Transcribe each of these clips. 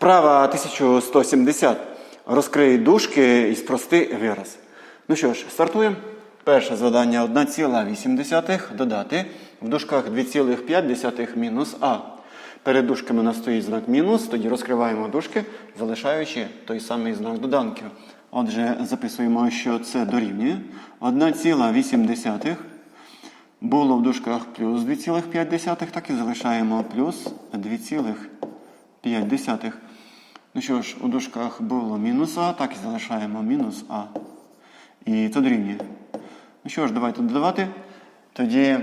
Вправа 1170. Розкрий дужки і спрости вираз. Ну що ж, стартуємо. Перше завдання 1,8 додати в дужках 2,5 мінус а. Перед дужками у нас стоїть знак мінус, тоді розкриваємо дужки, залишаючи той самий знак доданків. Отже, записуємо, що це дорівнює 1,8 було в дужках плюс 2,5, так і залишаємо плюс 2,5. Ну що ж, у дужках було мінус А, так і залишаємо мінус А. І це дорівнює. Ну що ж, давайте додавати. Тоді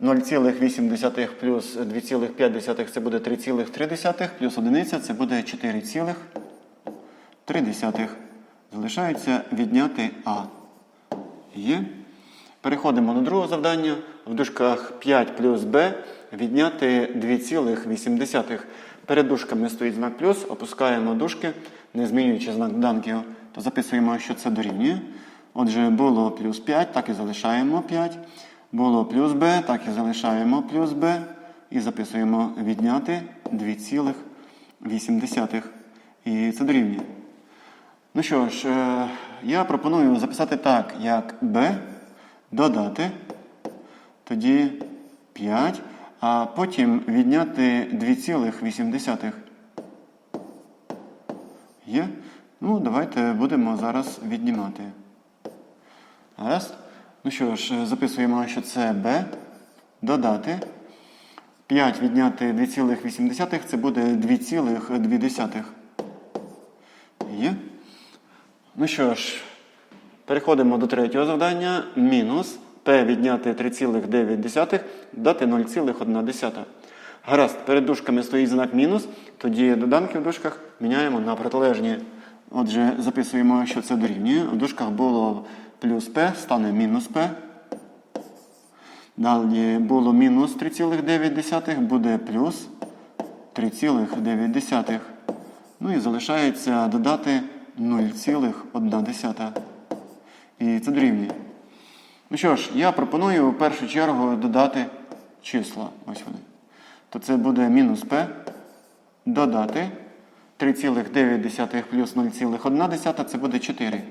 0,8 плюс 2,5 це буде 3,3, плюс 1 це буде 4,3. Залишається відняти А. Є. Переходимо до другого завдання. В дужках 5 плюс b відняти 2,8. Перед дужками стоїть знак плюс, опускаємо дужки, не змінюючи знак доданків, то записуємо, що це дорівнює. Отже, було плюс 5, так і залишаємо 5. Було плюс b, так і залишаємо плюс b. І записуємо відняти 2,8. І це дорівнює. Ну що ж, е, я пропоную записати так, як b додати, тоді 5, а потім відняти 2,8. Є? Ну, давайте будемо зараз віднімати. Гаразд? Ну що ж, записуємо, що це b додати. 5 відняти 2,8 це буде 2,2. Є? Ну що ж, переходимо до третього завдання. Мінус p відняти 3,9, дати 0,1. Гаразд, перед дужками стоїть знак мінус, тоді доданки в дужках міняємо на протилежні. Отже, записуємо, що це дорівнює. В дужках було плюс p, стане мінус p. Далі було мінус 3,9, буде плюс 3,9. Ну і залишається додати 0,1. І це дорівнює. Ну що ж, я пропоную в першу чергу додати числа. Ось вони. То це буде мінус p додати 3,9 плюс 0,1 це буде 4.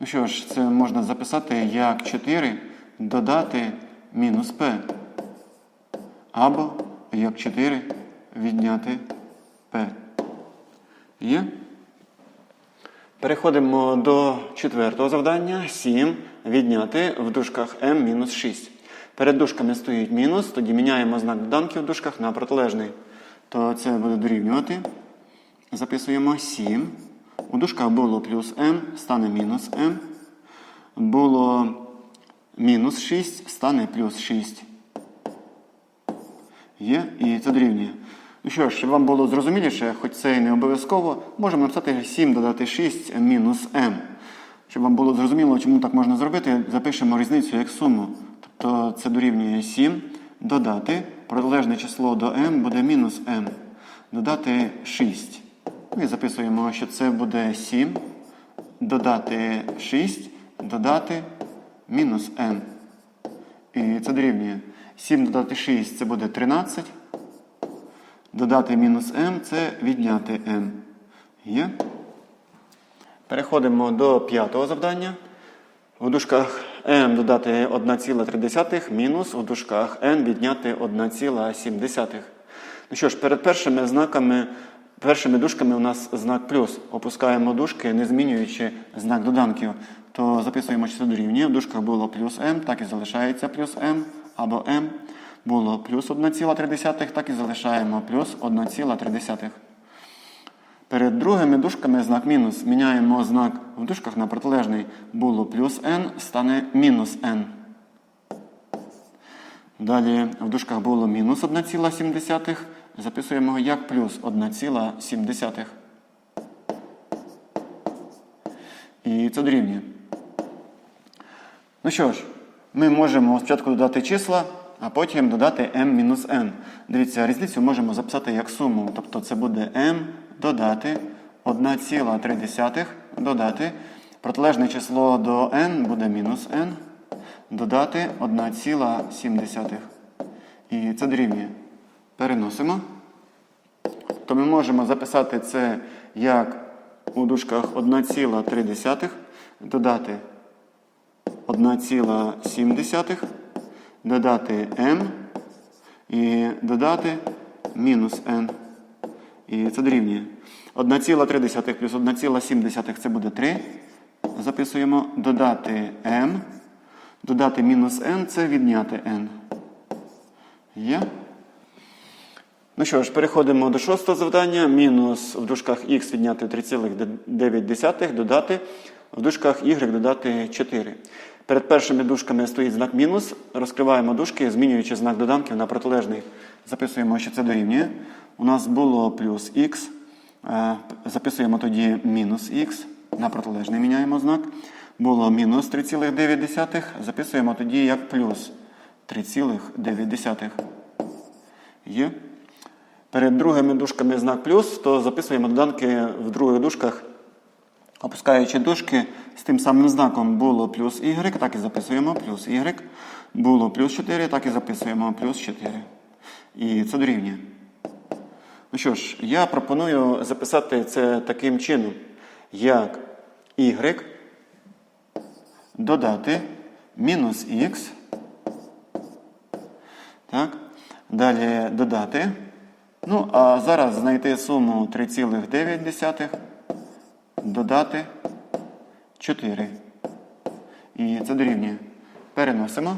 Ну що ж, це можна записати як 4 додати мінус p. Або як 4 відняти p. Є? Переходимо до четвертого завдання. 7 відняти в дужках m мінус 6. Перед дужками стоїть мінус, тоді міняємо знак доданків в дужках на протилежний. То це буде дорівнювати. Записуємо 7. У дужках було плюс m, стане мінус m. Було мінус 6, стане плюс 6. Є, і це дорівнює. Ну що ж, щоб вам було зрозуміліше, хоч це і не обов'язково, можемо написати 7 додати 6 мінус m. Щоб вам було зрозуміло, чому так можна зробити, запишемо різницю як суму. Тобто це дорівнює 7 додати протилежне число до m буде мінус m. Додати 6. Ну і записуємо, що це буде 7. Додати 6, додати мінус m. І це дорівнює. 7 додати 6 це буде 13. Додати мінус m це відняти m. Є. Переходимо до п'ятого завдання. У дужках m додати 1,3 мінус у дужках n відняти 1,7. Ну що ж, перед першими знаками, першими дужками у нас знак плюс. Опускаємо дужки, не змінюючи знак доданків. То записуємо, це дорівнює. В дужках було плюс m, так і залишається плюс m або m. Було плюс 1,3, так і залишаємо плюс 1,3. Перед другими дужками знак мінус. Міняємо знак в дужках на протилежний. Було плюс n, стане мінус n. Далі в дужках було мінус 1,7. Записуємо його як плюс 1,7. І це дорівнює. Ну що ж, ми можемо спочатку додати числа, а потім додати m-n. Дивіться, різницю можемо записати як суму. Тобто це буде m додати 1,3 додати. Протилежне число до n буде мінус n. Додати 1,7. І це дорівнює. Переносимо. то ми можемо записати це як у дужках 1,3 додати 1,7, додати m і додати мінус n. І це дорівнює. 1,3 плюс 1,7 це буде 3. Записуємо додати m. Додати мінус n це відняти n. Є. Ну що ж, переходимо до шостого завдання. Мінус в дужках х відняти 3,9 додати, в дужках y додати 4. Перед першими дужками стоїть знак мінус. Розкриваємо дужки, змінюючи знак доданків на протилежний. Записуємо, що це дорівнює. У нас було плюс х. Е, Записуємо тоді мінус х. На протилежний міняємо знак. Було мінус 3,9. Записуємо тоді як плюс 3,9. Є. Перед другими дужками знак плюс, то записуємо доданки в других дужках, опускаючи дужки з тим самим знаком було плюс y, так і записуємо плюс y. Було плюс 4, так і записуємо плюс 4. І це дорівнює. Ну що ж, я пропоную записати це таким чином, як y додати мінус х. Так. Далі додати. Ну, а зараз знайти суму 3,9 додати 4. І це дорівнює. Переносимо.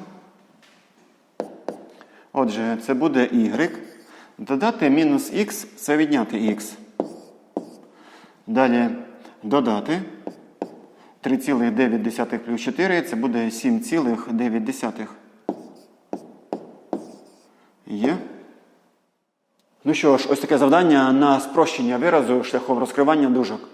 Отже, це буде y. Додати мінус х це відняти х. Далі додати 3,9 плюс 4 це буде 7,9. Є. Ну що ж, ось таке завдання на спрощення виразу шляхом розкривання дужок.